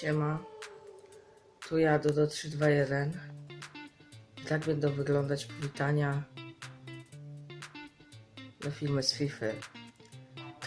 Siema. Tu ja, Dodo 321. I tak będą wyglądać powitania na filmy z FIFA.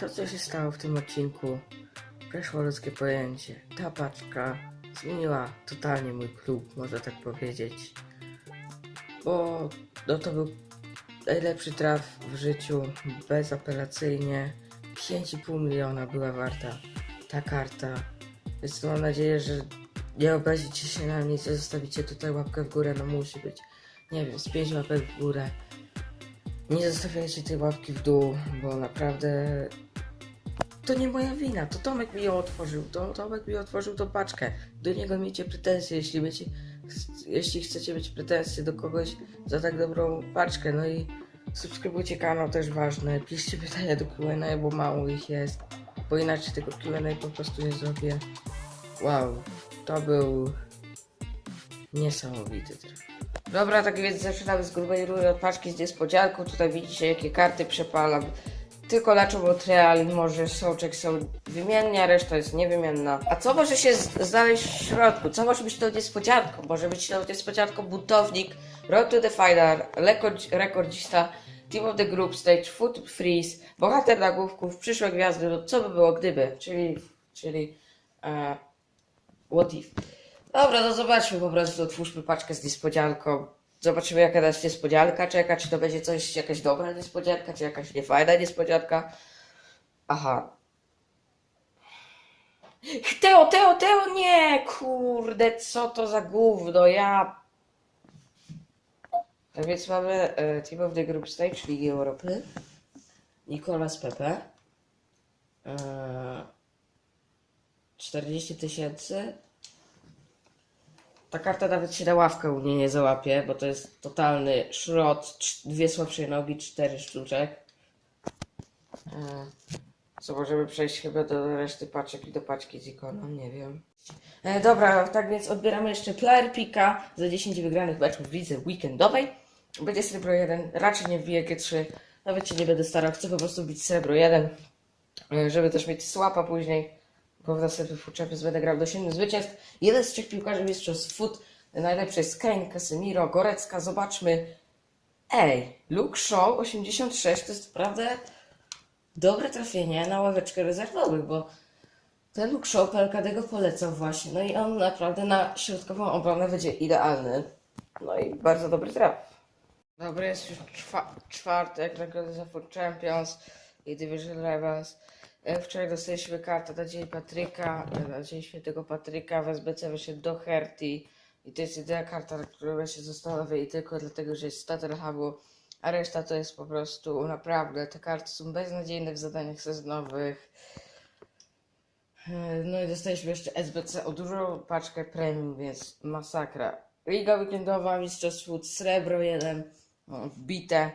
To, co się stało w tym odcinku, przeszło ludzkie pojęcie. Ta paczka zmieniła totalnie mój klub, można tak powiedzieć. Bo no, to był najlepszy traf w życiu, bezapelacyjnie. 5,5 miliona była warta ta karta. Więc mam nadzieję, że nie obrazicie się na mnie, co zostawicie tutaj łapkę w górę, no musi być. Nie wiem, z 5 łapek w górę. Nie zostawiajcie tej łapki w dół, bo naprawdę to nie moja wina, to Tomek mi ją otworzył, to Tomek mi otworzył tą paczkę. Do niego miejcie pretensje, jeśli, wiecie, jeśli chcecie mieć pretensje do kogoś za tak dobrą paczkę, no i subskrybujcie kanał, też ważne, piszcie pytania do Q&A, bo mało ich jest, bo inaczej tego Q&A po prostu nie zrobię. Wow, to był niesamowity traf. Dobra, tak więc zaczynamy z grubej rury od paczki z niespodzianką. Tutaj widzicie, jakie karty przepalam. Tylko Lacho Montreal, może Soczek są wymiennie, a reszta jest niewymienna. A co może się znaleźć w środku? Co może być tą niespodzianką? Może być tą niespodzianką buntownik, Road to the Final, rekord, rekordzista, Team of the Group Stage, Foot Freeze, bohater nagłówków, przyszłe gwiazdy, no co by było gdyby? Czyli, czyli e, what if. Dobra, no zobaczmy po prostu, otwórzmy paczkę z niespodzianką. Zobaczymy jaka nas niespodzianka czeka, czy to będzie coś, jakaś dobra niespodzianka, czy jakaś niefajna niespodzianka. Aha. Teo, Teo, Teo, nie! Kurde, co to za gówno, ja... Tak więc mamy e, Team of the Group Stage Ligi Europy. Nicolas Pepe. E, 40 tysięcy. Ta karta nawet się na ławkę u mnie nie załapie, bo to jest totalny szrot. Dwie słabsze nogi, cztery sztuczek. E, Co możemy przejść chyba do reszty paczek i do paczki z ikoną, nie wiem. E, dobra, tak więc odbieramy jeszcze player pika za 10 wygranych meczów w lidze weekendowej. Będzie srebro 1, raczej nie wbije G3. Nawet się nie będę starał, chcę po prostu bić srebro 1, e, żeby też mieć słapa później. Następnym Foot Champions będę grał do 7 zwycięstw. Jeden z trzech piłkarzy mistrzostw Foot. Najlepszy jest Kane, Casemiro, Gorecka. Zobaczmy. Ej, Luke Shaw 86 to jest naprawdę dobre trafienie na ławeczkę rezerwowych, bo ten Luke Shaw PLKD go polecał właśnie. No i on naprawdę na środkową obronę będzie idealny. No i bardzo dobry traf. Dobry, jest już czwa czwartek, nagroda za Foot Champions i Division Levels. E, Wczoraj dostaliśmy kartę na Dzień Patryka, e, na Dzień Świętego Patryka, w SBC wyszedł do Herty i to jest jedyna karta, na którą się zastanowię i tylko dlatego, że jest z Tottenhamu, a reszta to jest po prostu naprawdę, te karty są beznadziejne w zadaniach sezonowych. E, No i dostaliśmy jeszcze SBC o dużą paczkę premium, więc masakra. Liga weekendowa, Mistrzostw Food, srebro 1, no, wbite.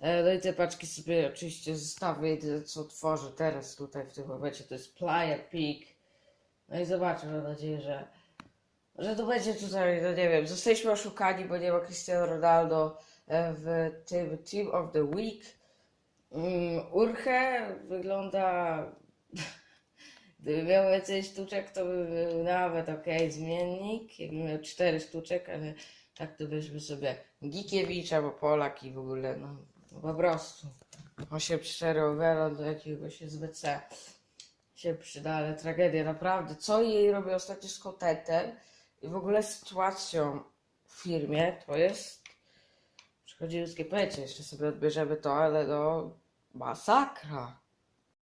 E, No i te paczki sobie oczywiście zostawię, co tworzę teraz tutaj w tym momencie to jest Player Peak. No i zobaczę, mam nadzieję, że, że to będzie tutaj, no nie wiem, zostaliśmy oszukani, bo nie ma Cristiano Ronaldo e, w tym Team of the Week. Um, Urche wygląda, gdyby miał więcej sztuczek, to by był nawet ok, zmiennik, jakby miał cztery sztuczek, ale tak to weźmy sobie Gikiewicza, bo Polak i w ogóle, no po prostu. 8-4 overall do jakiegoś SBC się przyda, ale tragedia, naprawdę. Co jej robię ostatnio z kontentem i w ogóle sytuacją w firmie, to jest przychodzi ludzkie pojęcie, jeszcze sobie odbierzemy to, ale no masakra.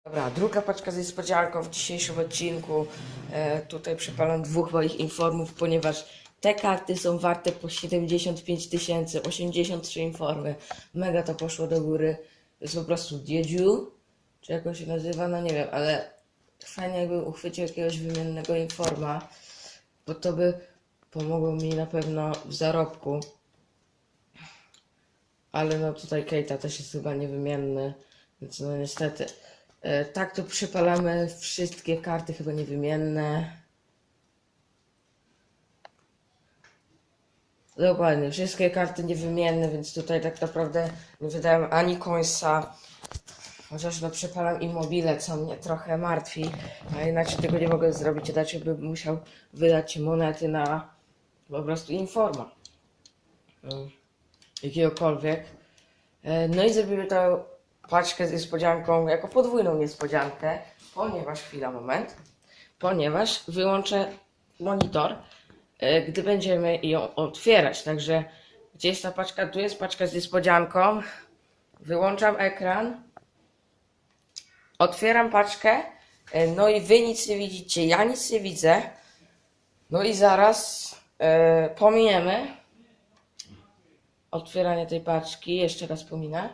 Dobra, druga paczka z niespodzianką w dzisiejszym odcinku. E, tutaj przypalam dwóch moich informów, ponieważ te karty są warte po 75 tysięcy, 83 informy. Mega to poszło do góry. To jest po prostu Dziedziu, czy jak on się nazywa, no nie wiem, ale fajnie jakbym uchwycił jakiegoś wymiennego informa, bo to by pomogło mi na pewno w zarobku. Ale no tutaj Keita też jest chyba niewymienny, więc no niestety. E, tak to przypalamy wszystkie karty chyba niewymienne. Dokładnie, wszystkie karty niewymienne, więc tutaj tak naprawdę nie wydałem ani końca. Chociaż no przepalam immobile, co mnie trochę martwi. A inaczej tego nie mogę zrobić, inaczej bym musiał wydać monety na po prostu informa. Mm, Jakiegokolwiek. E, No i zrobimy tę paczkę z niespodzianką jako podwójną niespodziankę, ponieważ, chwila, moment, ponieważ wyłączę monitor, gdy będziemy ją otwierać. Także gdzie jest ta paczka? Tu jest paczka z niespodzianką. Wyłączam ekran. Otwieram paczkę. e, No i wy nic nie widzicie, ja nic nie widzę. No i zaraz e, pominiemy otwieranie tej paczki. Jeszcze raz pominę.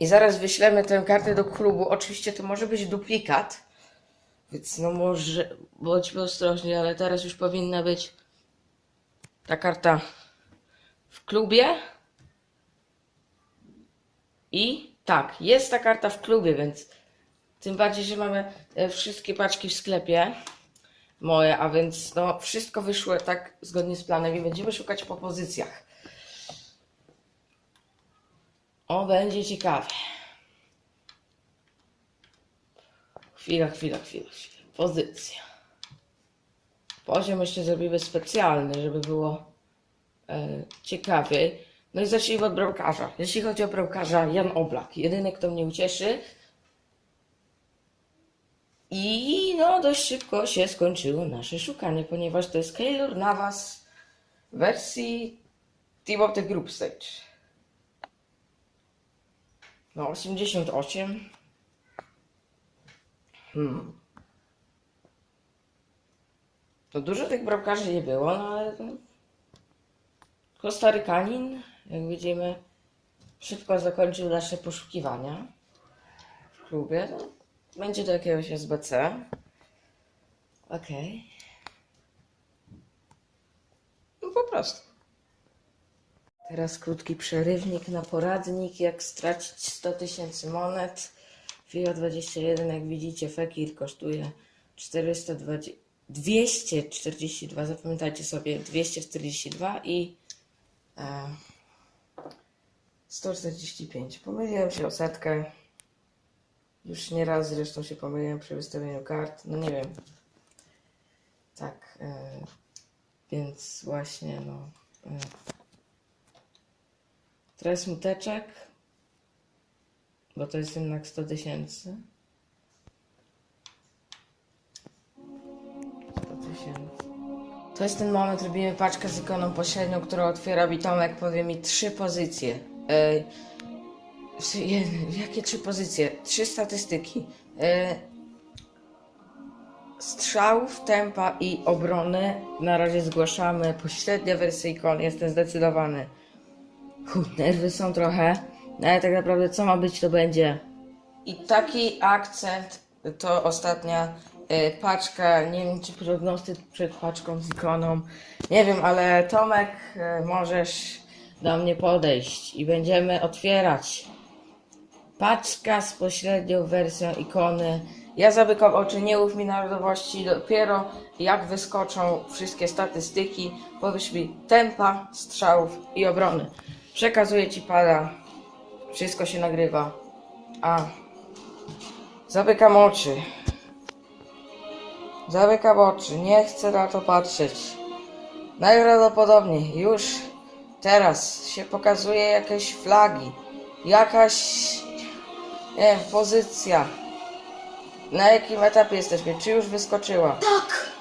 I zaraz wyślemy tę kartę do klubu. Oczywiście to może być duplikat. Więc no może bądźmy ostrożni, ale teraz już powinna być ta karta w klubie. I tak, jest ta karta w klubie, więc tym bardziej, że mamy e, wszystkie paczki w sklepie moje, a więc no wszystko wyszło tak zgodnie z planem i będziemy szukać po pozycjach. O, będzie ciekawe. Chwila, chwila, chwila, chwila. Pozycja. Poziom jeszcze zrobimy specjalny, żeby było e, ciekawiej. No i zacznijmy od bramkarza. Jeśli chodzi o bramkarza, Jan Oblak. Jedyny, kto mnie ucieszy. I no, dość szybko się skończyło nasze szukanie, ponieważ to jest Keylor Navas w wersji Team of the Group Stage. No, 88. Hmm. To dużo tych bramkarzy nie było, no ale Kostarykanin, jak widzimy, szybko zakończył nasze poszukiwania w klubie. No, będzie do jakiegoś SBC. Okej. No po prostu. Teraz krótki przerywnik na poradnik, jak stracić 100 tysięcy monet. FIO 21, jak widzicie, Fekir kosztuje 420, 242, zapamiętajcie sobie, 242 i e, 145. Pomyliłem się o setkę. Już nie raz zresztą się pomyliłem przy wystawieniu kart. No nie wiem. Tak. E, więc właśnie, no. E, Teraz smuteczek. Bo to jest jednak 100 tysięcy. 100 tysięcy. To jest ten moment, robimy paczkę z ikoną pośrednią, którą otwiera mi Tomek, powie mi trzy pozycje. Je- jakie trzy pozycje? Trzy statystyki. E, strzałów, tempa i obrony. Na razie zgłaszamy pośrednia wersja ikon, jestem zdecydowany. Chuj, nerwy są trochę, no ale tak naprawdę co ma być, to będzie. I taki akcent to ostatnia y, paczka, nie wiem czy prognostyk przed paczką z ikoną, nie wiem, ale Tomek, y, możesz do mnie podejść i będziemy otwierać. Paczka z pośrednią wersją ikony. Ja zamykam oczy, nie mów mi narodowości, dopiero jak wyskoczą wszystkie statystyki, powiesz mi tempa, strzałów i obrony. Przekazuję ci pada, wszystko się nagrywa. A, zamykam oczy. Zamykam oczy, nie chcę na to patrzeć. Najprawdopodobniej już teraz się pokazuje jakieś flagi, jakaś, nie wiem, pozycja. Na jakim etapie jesteśmy? Czy już wyskoczyła? Tak!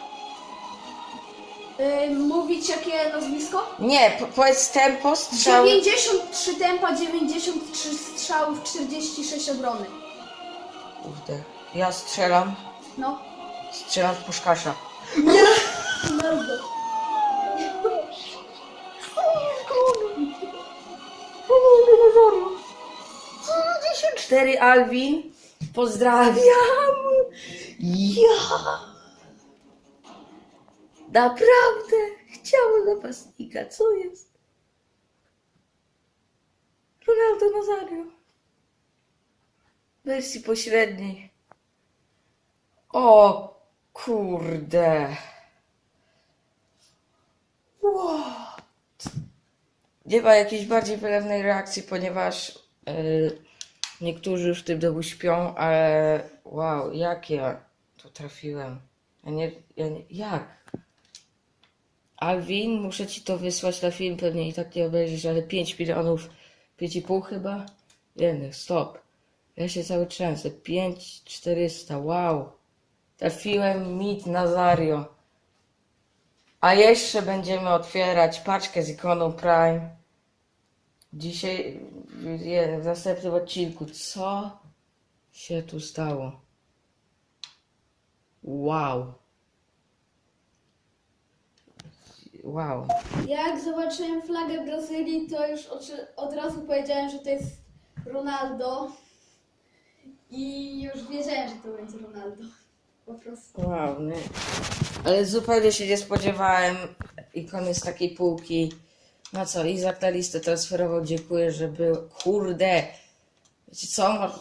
Yy, mówić jakie nazwisko? Nie, po, powiedz tempo, strzały. 93 tempa, 93 strzałów, 46 obrony. Kurde, ja strzelam, No. strzelam w puszkasza. Bardzo. Cztery Alvin, pozdrawiam. Ja. Naprawdę chciałem napastnika, co jest? Ronaldo Nazario. Wersji pośredniej. O kurde. What? Nie ma jakiejś bardziej wylewnej reakcji, ponieważ yy, niektórzy już w tym domu śpią, ale wow, jak ja to trafiłem. Ja nie, ja nie, jak? Alvin, muszę ci to wysłać na film, pewnie i tak nie obejrzysz, ale 5 milionów, 5,5 chyba? Jednych, stop. Ja się cały trzęsę. 5400, wow. Trafiłem mit Nazario. A jeszcze będziemy otwierać paczkę z ikoną Prime. Dzisiaj, w następnym odcinku, co się tu stało? Wow. Wow. Jak zobaczyłem flagę Brazylii, to już oczy- od razu powiedziałem, że to jest Ronaldo. I już wiedziałem, że to będzie Ronaldo. Po prostu. Wow, nie. Ale zupełnie się nie spodziewałem ikony z takiej półki. No co, Izak na listę transferową, dziękuję, że był. Kurde! Wiecie co?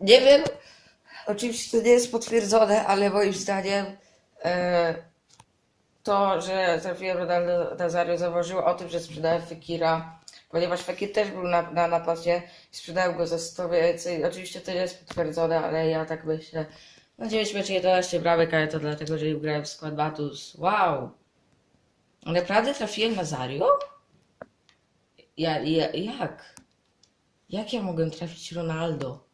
Nie wiem. Oczywiście to nie jest potwierdzone, ale moim zdaniem e, to, że trafiłem Ronaldo Nazario założyło o tym, że sprzedałem Fekira, ponieważ Fekir też był na, na napadzie i sprzedałem go za 100 więcej. Oczywiście to nie jest potwierdzone, ale ja tak myślę. No 9 meczów 11 bramek, ale to dlatego, że im grałem w skład Batus. Wow! Naprawdę trafiłem na Zario? Ja, ja, jak? Jak ja mogłem trafić Ronaldo?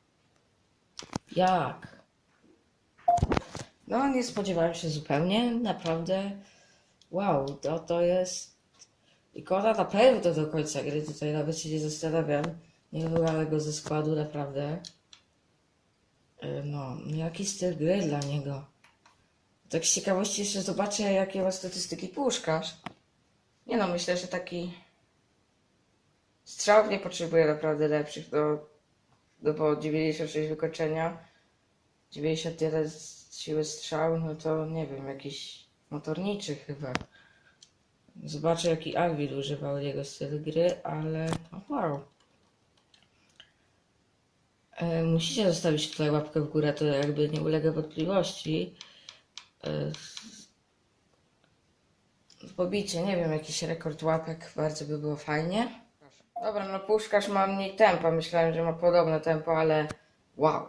Jak? No, nie spodziewałem się zupełnie, naprawdę. Wow, to, to jest ikona na pewno do końca gry, tutaj nawet się nie zastanawiam. Nie wybrałem go ze składu, naprawdę. E, No, jaki styl gry dla niego? Tak z ciekawości jeszcze zobaczę, jakie ma statystyki puszkarz. Nie no, myślę, że taki strzał nie potrzebuje naprawdę lepszych, do, do bo 96 wykończenia, 91 z siły strzał, no to nie wiem, jakiś motorniczy chyba. Zobaczę, jaki Alvin używał jego styl gry, ale no wow. E, Musicie zostawić tutaj łapkę w górę, to jakby nie ulega wątpliwości. E, Pobicie, nie wiem, jakiś rekord łapek, bardzo by było fajnie. Dobra, no puszkarz ma mniej tempa, myślałem, że ma podobne tempo, ale wow.